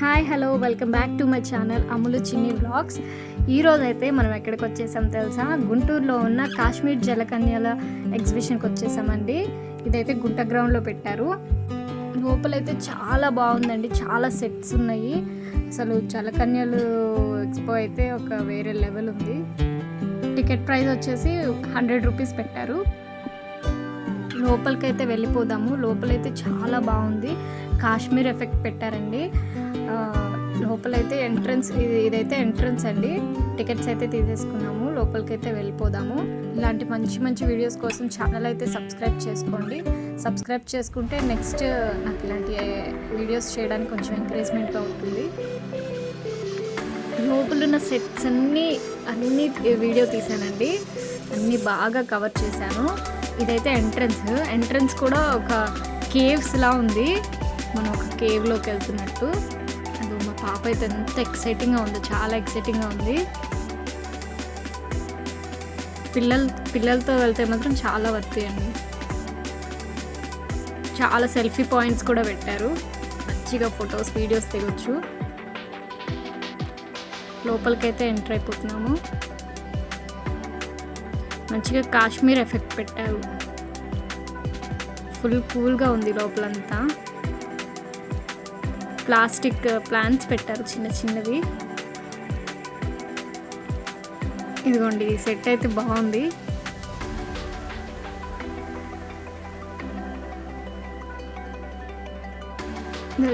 Hi hello welcome back to my channel Ammulu Chinni vlogs ఈరోజు అయితే మనం ఎక్కడికి వచ్చేసాం తెలుసా? గుంటూరులో ఉన్న కాశ్మీర్ జలకన్యల ఎగ్జిబిషన్కి వచ్చేసామండి. ఇదైతే గుంట గ్రౌండ్లో పెట్టారు. లోపలైతే చాలా బాగుందండి. చాలా సెట్స్ ఉన్నాయి. అసలు జలకన్యలు ఎక్స్పో అయితే ఒక వేరే లెవెల్ ఉంది. టికెట్ ప్రైస్ వచ్చేసి హండ్రెడ్ రూపీస్ పెట్టారు. లోపలికైతే వెళ్ళిపోదాము. లోపలైతే చాలా బాగుంది. కాశ్మీర్ ఎఫెక్ట్ పెట్టారండి. లోపలైతే ఎంట్రన్స్ ఇది ఇదైతే ఎంట్రన్స్ అండి. టికెట్స్ అయితే తీసేసుకున్నాము. లోపలికైతే వెళ్ళిపోదాము. ఇలాంటి మంచి మంచి వీడియోస్ కోసం ఛానల్ అయితే సబ్స్క్రైబ్ చేసుకోండి. సబ్స్క్రైబ్ చేసుకుంటే నెక్స్ట్ నాకు ఇలాంటి వీడియోస్ చేయడానికి కొంచెం ఎంకరేజ్మెంట్గా ఉంటుంది. లోపల ఉన్న సెట్స్ అన్నీ అన్నీ వీడియో తీసానండి. అన్నీ బాగా కవర్ చేశాను. ఇదైతే ఎంట్రన్స్ ఎంట్రన్స్ కూడా ఒక కేవ్స్లా ఉంది. మనం ఒక కేవ్లోకి వెళ్తున్నట్టు. పాప అయితే ఎంత ఎక్సైటింగ్గా ఉంది చాలా ఎక్సైటింగ్గా ఉంది. పిల్లలు పిల్లలతో వెళ్తే మాత్రం చాలా వర్తి అండి. చాలా సెల్ఫీ పాయింట్స్ కూడా పెట్టారు. మంచిగా ఫొటోస్ వీడియోస్ దిగొచ్చు. లోపలికైతే ఎంటర్ అయిపోతున్నాము. మంచిగా కాశ్మీర్ ఎఫెక్ట్ పెట్టారు. ఫుల్ కూల్గా ఉంది లోపలంతా. ప్లాస్టిక్ uh, ప్లాంట్స్ పెట్టారు చిన్న చిన్నవి. ఇదిగోండి ఈ సెట్ అయితే బాగుంది.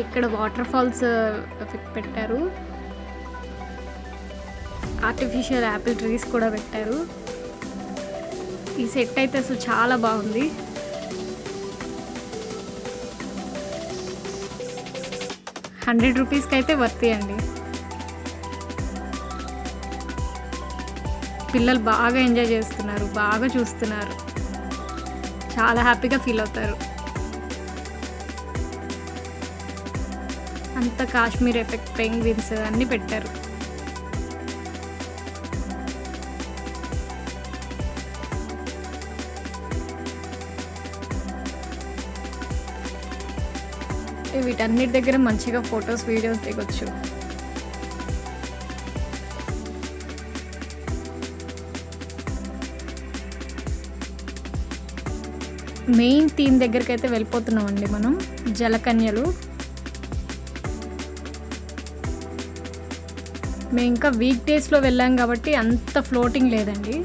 ఇక్కడ వాటర్ ఫాల్స్ uh, పెట్టారు. ఆర్టిఫిషియల్ యాపిల్ ట్రీస్ కూడా పెట్టారు. ఈ సెట్ అయితే అసలు చాలా బాగుంది. హండ్రెడ్ రూపీస్కి అయితే వర్తి అండి. పిల్లలు బాగా ఎంజాయ్ చేస్తున్నారు బాగా చూస్తున్నారు. చాలా హ్యాపీగా ఫీల్ అవుతారు. అంత కాశ్మీర్ ఎఫెక్ట్ పెంగ్విన్స్ అన్నీ పెట్టారు. వీటన్నిటి దగ్గర మంచిగా ఫొటోస్ వీడియోస్ దిగొచ్చు. మెయిన్ థీమ్ దగ్గరికి అయితే వెళ్ళిపోతున్నామండి మనం జలకన్యలు. మేము ఇంకా వీక్ డేస్లో వెళ్ళాం కాబట్టి అంత ఫ్లోటింగ్ లేదండి.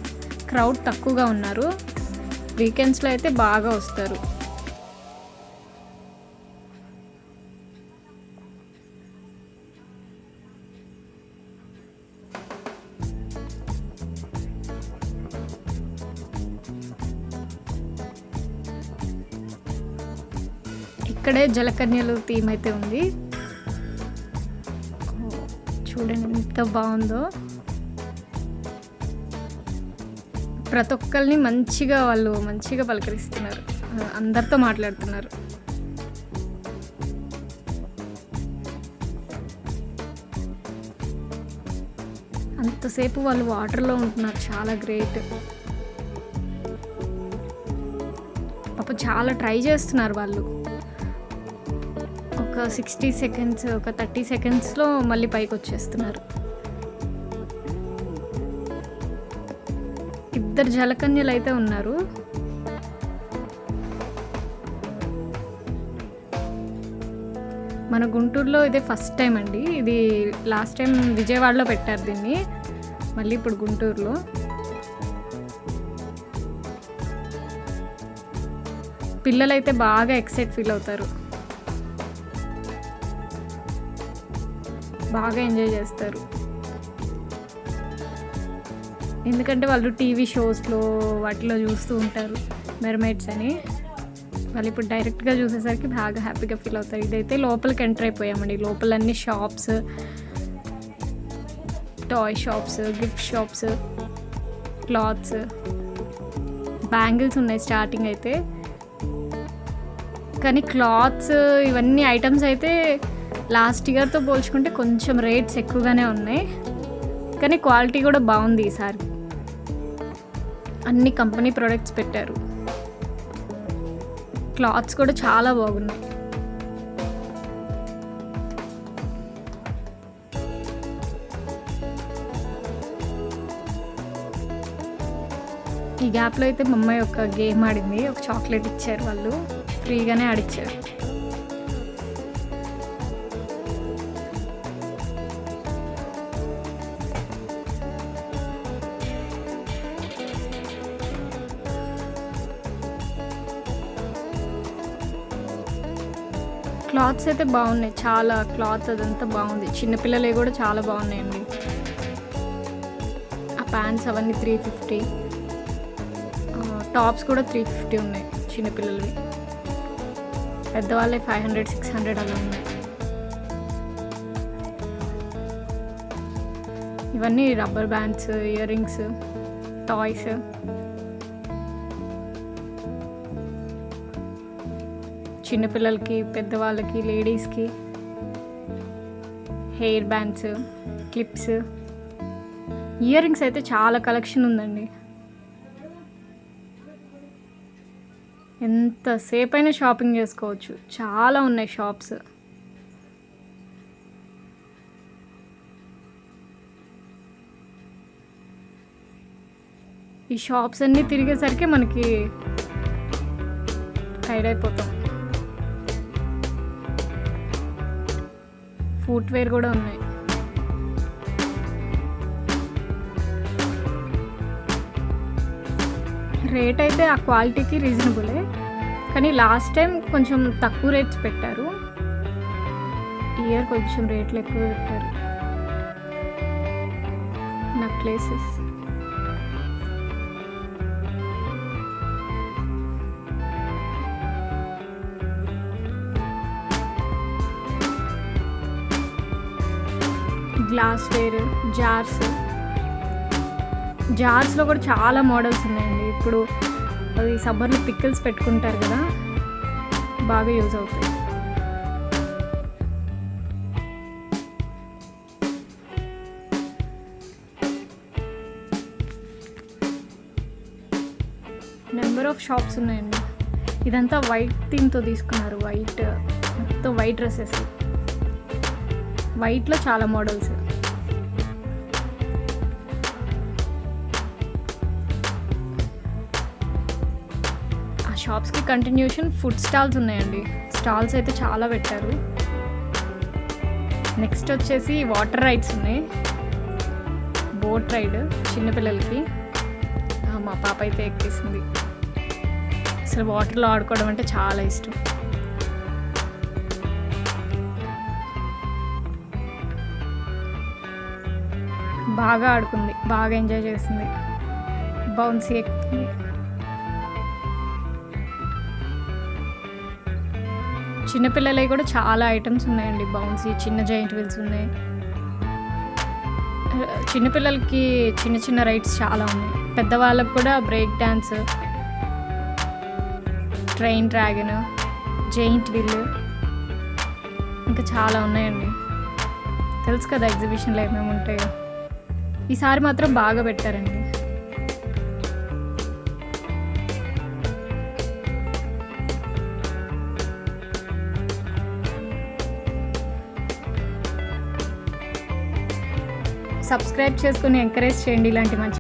క్రౌడ్ తక్కువగా ఉన్నారు. వీకెండ్స్లో అయితే బాగా వస్తారు. ఇక్కడే జలకన్యలు థీమ్ అయితే ఉంది. చూడండి ఎంత బాగుందో. ప్రతి ఒక్కరిని మంచిగా వాళ్ళు మంచిగా పలకరిస్తున్నారు. అందరితో మాట్లాడుతున్నారు. అంతసేపు వాళ్ళు వాటర్లో ఉంటున్నారు. చాలా గ్రేట్. పాప చాలా ట్రై చేస్తున్నారు వాళ్ళు. ఒక సిక్స్టీ సెకండ్స్ ఒక థర్టీ సెకండ్స్లో మళ్ళీ పైకి వచ్చేస్తున్నారు. ఇద్దరు జలకన్యలు అయితే ఉన్నారు. మన గుంటూరులో ఇదే ఫస్ట్ టైం అండి. ఇది లాస్ట్ టైం విజయవాడలో పెట్టారు దీన్ని. మళ్ళీ ఇప్పుడు గుంటూరులో. పిల్లలైతే బాగా ఎక్సైట్ ఫీల్ అవుతారు. బాగా ఎంజాయ్ చేస్తారు. ఎందుకంటే వాళ్ళు టీవీ షోస్లో వాటిలో చూస్తూ ఉంటారు మెర్మైడ్స్ అని. వాళ్ళు ఇప్పుడు డైరెక్ట్గా చూసేసరికి బాగా హ్యాపీగా ఫీల్ అవుతారు. ఇదైతే లోపలికి ఎంటర్ అయిపోయామండి. లోపల అన్ని shops toy shops gift shops clothes bangles ఉన్నాయి స్టార్టింగ్ అయితే. కానీ క్లాత్స్ ఇవన్నీ ఐటమ్స్ అయితే లాస్ట్ ఇయర్తో పోల్చుకుంటే కొంచెం రేట్స్ ఎక్కువగానే ఉన్నాయి. కానీ క్వాలిటీ కూడా బాగుంది ఈసారి. అన్ని కంపెనీ ప్రొడక్ట్స్ పెట్టారు. క్లాత్స్ కూడా చాలా బాగున్నాయి. ఈ గ్యాప్లో అయితే మమ్మీ ఒక గేమ్ ఆడింది. ఒక చాక్లెట్ ఇచ్చారు వాళ్ళు. ఫ్రీగానే ఆడిచ్చారు. క్లాత్స్ అయితే బాగున్నాయి. చాలా క్లాత్ అదంతా బాగుంది. చిన్నపిల్లలే కూడా చాలా బాగున్నాయండి. ఆ ప్యాంట్స్ అవన్నీ త్రీ ఫిఫ్టీ. టాప్స్ కూడా త్రీ ఫిఫ్టీ ఉన్నాయి చిన్నపిల్లలవి పెద్దవాళ్ళే ఫైవ్ హండ్రెడ్ సిక్స్ హండ్రెడ్ అలా ఉన్నాయి. ఇవన్నీ rubber bands ear rings toys. చిన్నపిల్లలకి పెద్దవాళ్ళకి లేడీస్కి hair bands clips ear rings అయితే చాలా కలెక్షన్ ఉందండి. ఎంతసేపు అయినా షాపింగ్ చేసుకోవచ్చు. చాలా ఉన్నాయి షాప్స్. ఈ షాప్స్ అన్నీ తిరిగేసరికి మనకి టైర్డ్ అయిపోతాం. ఫుట్వేర్ కూడా ఉన్నాయి. రేట్ అయితే ఆ క్వాలిటీకి రీజనబులే కానీ లాస్ట్ టైం కొంచెం తక్కువ రేట్స్ పెట్టారు. ఇయర్ కొంచెం రేట్లు ఎక్కువ పెట్టారు. Necklaces glassware jars. జార్స్లో కూడా చాలా మోడల్స్ ఉన్నాయండి. ఇప్పుడు అవి సమ్మర్లో పిక్కిల్స్ పెట్టుకుంటారు కదా బాగా యూజ్ అవుతాయి. నెంబర్ ఆఫ్ షాప్స్ ఉన్నాయండి. ఇదంతా వైట్ థీమ్తో తీసుకున్నారు. వైట్ మొత్తం వైట్ డ్రెస్సెస్ వైట్లో చాలా మోడల్స్ షాప్స్కి కంటిన్యూషన్ ఫుడ్ స్టాల్స్ ఉన్నాయండి. స్టాల్స్ అయితే చాలా పెట్టారు. నెక్స్ట్ వచ్చేసి వాటర్ రైడ్స్ ఉన్నాయి. బోట్ రైడ్ చిన్నపిల్లలకి. మా పాప అయితే ఎక్కేసింది. అసలు వాటర్లో ఆడుకోవడం అంటే చాలా ఇష్టం. బాగా ఆడుకుంది. బాగా ఎంజాయ్ చేసింది. బౌన్సీ ఎక్కుతుంది. చిన్నపిల్లలవి కూడా చాలా ఐటమ్స్ ఉన్నాయండి. బౌన్సీ చిన్న జాయింట్ వీల్స్ ఉన్నాయి. చిన్నపిల్లలకి చిన్న చిన్న రైడ్స్ చాలా ఉన్నాయి. పెద్దవాళ్ళకు కూడా break dance train dragon giant wheel ఇంకా చాలా ఉన్నాయండి. తెలుసు కదా ఎగ్జిబిషన్లో ఏమేమి ఉంటాయో. ఈసారి మాత్రం బాగా పెట్టారండి. సబ్స్క్రైబ్ చేసుకుని ఎంకరేజ్ చేయండి ఇలాంటి మంచి